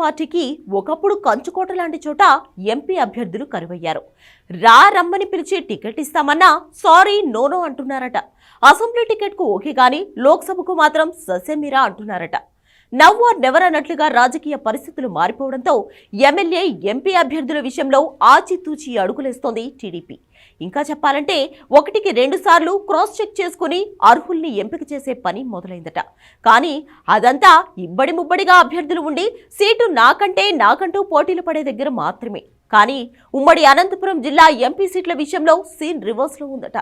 పార్టీకి ఒకప్పుడు కంచుకోట లాంటి చోట ఎంపీ అభ్యర్థులు కరువయ్యారు. రా రమ్మని పిలిచి టికెట్ ఇస్తామన్నా సారీ నోనో అంటున్నారట. అసెంబ్లీ టికెట్కు ఓకే గాని లోక్సభకు మాత్రం ససెమిరా అంటున్నారట. నవ్ ఆర్ నెవర్ అన్నట్లుగా రాజకీయ పరిస్థితులు మారిపోవడంతో ఎమ్మెల్యే ఎంపీ అభ్యర్థుల విషయంలో ఆచితూచి అడుగులేస్తోంది టీడీపీ. ఇంకా చెప్పాలంటే ఒకటికి రెండు సార్లు క్రాస్ చెక్ చేసుకుని అర్హుల్ని ఎంపిక చేసే పని మొదలైందట. కానీ అదంతా ఇబ్బడి ముబ్బడిగా అభ్యర్థులు ఉండి సీటు నాకంటే నాకంటూ పోటీలు పడే దగ్గర మాత్రమే. కానీ ఉమ్మడి అనంతపురం జిల్లా ఎంపీ సీట్ల విషయంలో సీన్ రివర్స్లో ఉందట.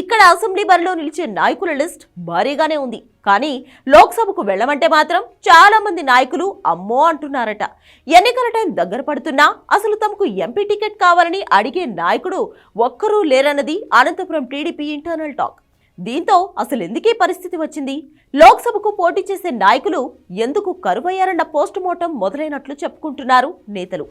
ఇక్కడ అసెంబ్లీ బరిలో నిలిచే నాయకుల లిస్ట్ భారీగానే ఉంది. కానీ లోక్సభకు వెళ్ళమంటే మాత్రం చాలా మంది నాయకులు అమ్మో అంటున్నారట. ఎన్నికల టైం దగ్గర పడుతున్నా అసలు తమకు ఎంపీ టికెట్ కావాలని అడిగే నాయకుడు ఒక్కరూ లేరన్నది అనంతపురం టీడీపీ ఇంటర్నల్ టాక్. దీంతో అసలు ఎందుకే పరిస్థితి వచ్చింది? లోక్సభకు పోటీ చేసే నాయకులు ఎందుకు కరువయ్యారన్న పోస్టుమార్టం మొదలైనట్లు చెప్పుకుంటున్నారు నేతలు.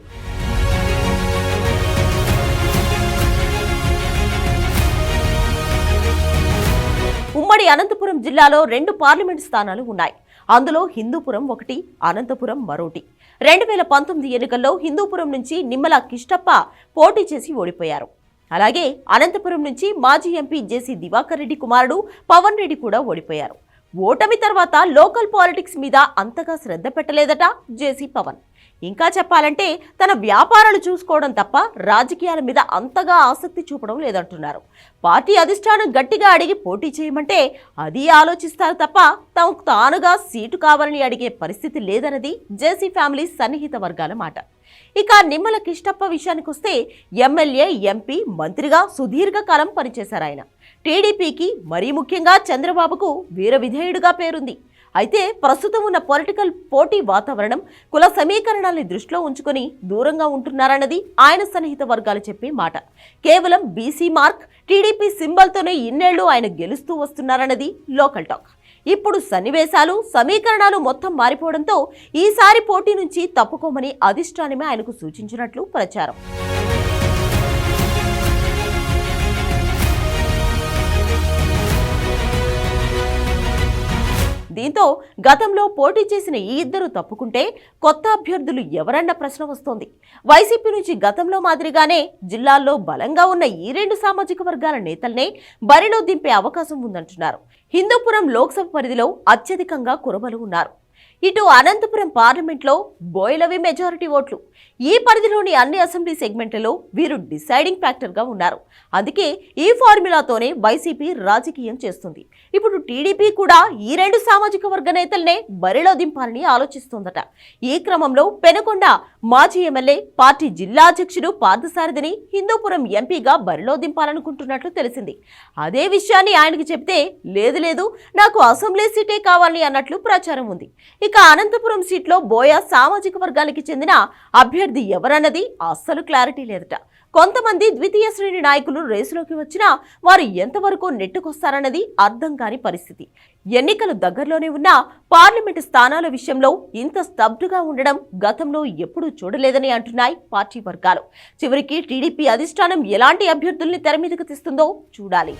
ఉమ్మడి అనంతపురం జిల్లాలో రెండు పార్లమెంట్ స్థానాలు ఉన్నాయి. అందులో హిందూపురం ఒకటి అనంతపురం మరోటి. రెండు వేల పంతొమ్మిది ఎన్నికల్లో హిందూపురం నుంచి నిమ్మల కిష్టప్ప పోటీ చేసి ఓడిపోయారు. అలాగే అనంతపురం నుంచి మాజీ ఎంపీ జేసీ దివాకర్ రెడ్డి కుమారుడు పవన్ రెడ్డి కూడా ఓడిపోయారు. ఓటమి తర్వాత లోకల్ పాలిటిక్స్ మీద అంతగా శ్రద్ధ పెట్టలేదట జేసీ పవన్. ఇంకా చెప్పాలంటే తన వ్యాపారాలు చూసుకోవడం తప్ప రాజకీయాల మీద అంతగా ఆసక్తి చూపడం లేదంటున్నారు. పార్టీ అధిష్టానం గట్టిగా అడిగి పోటీ చేయమంటే అది ఆలోచిస్తారు తప్ప తమకు తానుగా సీటు కావాలని అడిగే పరిస్థితి లేదన్నది జేసీ ఫ్యామిలీ సన్నిహిత వర్గాల మాట. ఇక నిమ్మల కిష్టప్ప విషయానికి వస్తే ఎమ్మెల్యే ఎంపీ మంత్రిగా సుదీర్ఘకాలం పనిచేశారు ఆయన టీడీపీకి మరీ ముఖ్యంగా చంద్రబాబుకు వీర విధేయుడుగా పేరుంది. అయితే ప్రస్తుతం ఉన్న పొలిటికల్ పోటీ వాతావరణం కుల సమీకరణాల్ని దృష్టిలో ఉంచుకొని దూరంగా ఉంటున్నారన్నది ఆయన సన్నిహిత వర్గాలు చెప్పే మాట. కేవలం బీసీ మార్క్ టీడీపీ సింబల్తోనే ఇన్నేళ్ళు ఆయన గెలుస్తూ వస్తున్నారన్నది లోకల్ టాక్. ఇప్పుడు సన్నివేశాలు సమీకరణాలు మొత్తం మారిపోవడంతో ఈసారి పోటీ నుంచి తప్పుకోమని అధిష్టానమే ఆయనకు సూచించినట్లు ప్రచారం. దీంతో గతంలో పోటీ చేసిన ఈ ఇద్దరు తప్పుకుంటే కొత్త అభ్యర్థులు ఎవరన్న ప్రశ్న వస్తోంది. వైసీపీ నుంచి గతంలో మాదిరిగానే జిల్లాల్లో బలంగా ఉన్న ఈ రెండు సామాజిక వర్గాల నేతల్నే బరిలో దింపే అవకాశం ఉందంటున్నారు. హిందూపురం లోక్సభ పరిధిలో అత్యధికంగా కురబలు ఉన్నారు. ఇటు అనంతపురం పార్లమెంట్లో బోయలవి మెజారిటీ ఓట్లు. ఈ పరిధిలోని అన్ని అసెంబ్లీ సెగ్మెంట్లలో వీరు డిసైడింగ్ ఫ్యాక్టర్గా ఉన్నారు. అందుకే ఈ ఫార్ములాతోనే వైసీపీ రాజకీయం చేస్తుంది. ఇప్పుడు టీడీపీ కూడా ఈ రెండు సామాజిక వర్గ నేతలనే బరిలో దింపాలని ఆలోచిస్తోందట. ఈ క్రమంలో పెనకొండ మాజీ ఎమ్మెల్యే పార్టీ జిల్లా అధ్యక్షుడు పార్థసారథిని హిందూపురం ఎంపీగా బరిలో దింపాలనుకుంటున్నట్లు తెలిసింది. అదే విషయాన్ని ఆయనకి చెప్తే లేదు లేదు నాకు అసెంబ్లీ సీటే కావాలని అన్నట్లు ప్రచారం ఉంది. ఇక అనంతపురం సీట్లో బోయ సామాజిక వర్గానికి చెందిన అభ్యర్థి ఎవరన్నది అస్సలు క్లారిటీ లేదట. కొంతమంది ద్వితీయ శ్రేణి నాయకులు రేసులోకి వచ్చినా వారు ఎంతవరకు నెట్టుకొస్తారన్నది అర్థం కాని పరిస్థితి. ఎన్నికలు దగ్గరలోనే ఉన్నా పార్లమెంటు స్థానాల విషయంలో ఇంత స్తబ్దుగా ఉండడం గతంలో ఎప్పుడూ చూడలేదని అంటున్నాయి పార్టీ వర్గాలు. చివరికి టీడీపీ అధిష్టానం ఎలాంటి అభ్యర్థుల్ని తెరమీదకు తెస్తుందో చూడాలి.